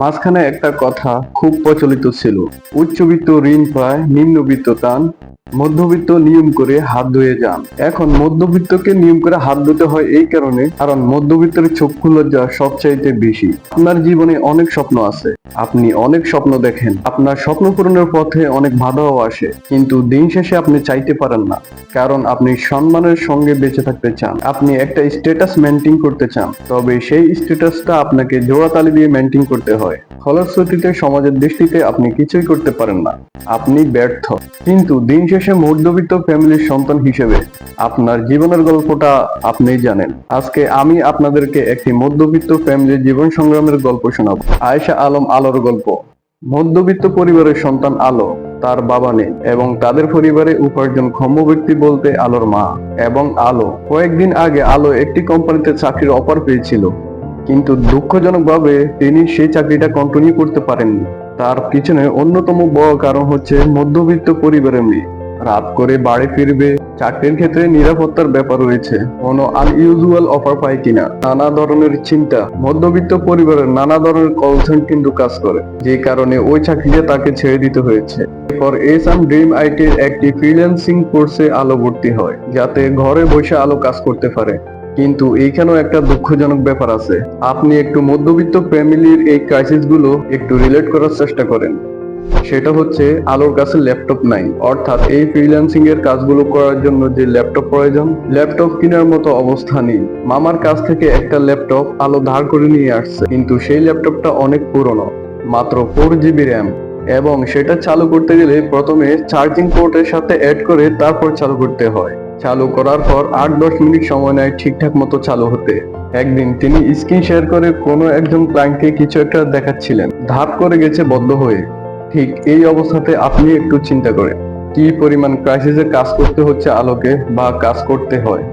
মাঝখানে একটা কথা খুব প্রচলিত ছিল। উচ্চবিত্ত ঋণ পায় নিম্নবিত্ত তান, মধ্যবিত্ত নিয়ম করে হাত ধুয়ে যান। এখন মধ্যবিত্তকে নিয়ম করে হাত ধুতে হয় এই কারণে, কারণ মধ্যবিত্তের চক্ষু লজ্জা সবচাইতে বেশি। আপনার জীবনে অনেক স্বপ্ন আছে। আপনি অনেক স্বপ্ন দেখেন। আপনার স্বপ্ন পূরণের পথে অনেক বাধাও আসে। কিন্তু দিন শেষে আপনি চাইতে পারেন না। কারণ আপনি সম্মানের সঙ্গে বেঁচে থাকতে চান। আপনি একটা স্ট্যাটাস মেনটেন করতে চান, তবে সেই স্ট্যাটাসটা আপনাকে জোড়াতালি দিয়ে মেনটেন করতে হয়। ফলশ্রুতিতে, সমাজের দৃষ্টিতে আপনি কিছুই করতে পারেন না। আপনি ব্যর্থ। কিন্তু দিন শেষে মধ্যবিত্ত ফ্যামিলির সন্তান হিসেবে আপনার জীবনের গল্পটা আপনিই জানেন। আজকে আমি আপনাদেরকে একটি মধ্যবিত্ত ফ্যামিলির জীবন সংগ্রামের গল্প শোনাবো। আয়েশা আলম আলোর গল্প। মধ্যবিত্ত পরিবারের সন্তান আলো। তার বাবা নেই এবং তাদের পরিবারে উপার্জনক্ষম ব্যক্তি বলতে আলোর মা এবং আলো। কয়েকদিন আগে আলো একটি কোম্পানিতে চাকরির অফার পেয়েছিল। কিন্তু দুঃখজনকভাবে তিনি সেই চাকরিটা কন্টিনিউ করতে পারেননি। তার পিছনে অন্যতম বড় কারণ হচ্ছে মধ্যবিত্ত পরিবারের মেয়ে। রাত করে বাড়ি ফিরবে চাকরির ক্ষেত্রে নিরাপত্তার ব্যাপার রয়েছে। কোনো আনইউজুয়াল অফার পায় কিনা, নানা ধরনের চিন্তা। মধ্যবিত্ত পরিবারের নানা ধরনের কলসেন কিন্তু কাজ করে, যে কারণে ওই চাকরিটা তাকে ছেড়ে দিতে হয়েছে। এরপর এস আম ড্রিম আইটির একটি ফ্রিল্যান্সিং কোর্সে আলো ভর্তি হয়, যাতে ঘরে বসে আলো কাজ করতে পারে। কিন্তু এইখানেও একটা দুঃখজনক ব্যাপার আছে। আপনি একটু মধ্যবিত্ত ফ্যামিলির এই ক্রাইসিসগুলো একটু রিলেট করার চেষ্টা করেন। সেটা হচ্ছে আলোর কাছে ল্যাপটপ নাই। অর্থাৎ এই ফ্রিল্যান্সিং এর কাজগুলো করার জন্য যে ল্যাপটপ প্রয়োজন, ল্যাপটপ কেনার মতো অবস্থা নেই। মামার কাছ থেকে একটা ল্যাপটপ আলো ধার করে নিয়ে আসছে, কিন্তু সেই ল্যাপটপটা অনেক পুরনো, মাত্র ফোর জিবি র্যাম এবং সেটা চালু করতে গেলে প্রথমে চার্জিং পোর্টের সাথে অ্যাড করে তারপর চালু করতে হয়। চালু করার পর আট দশ মিনিট সময় নেয় ঠিকঠাক মতো চালু হতে। একদিন তিনি স্ক্রিন শেয়ার করে কোনো একজন ক্লায়েন্টকে কিছু একটা দেখাচ্ছিলেন। ধাপ করে গেছে বদ্ধ হয়ে। ঠিক এই অবস্থাতে আপনি একটু চিন্তা করেন, কি পরিমাণ ক্রাইসিসের কাজ করতে হচ্ছে আলোকে বা কাজ করতে হয়?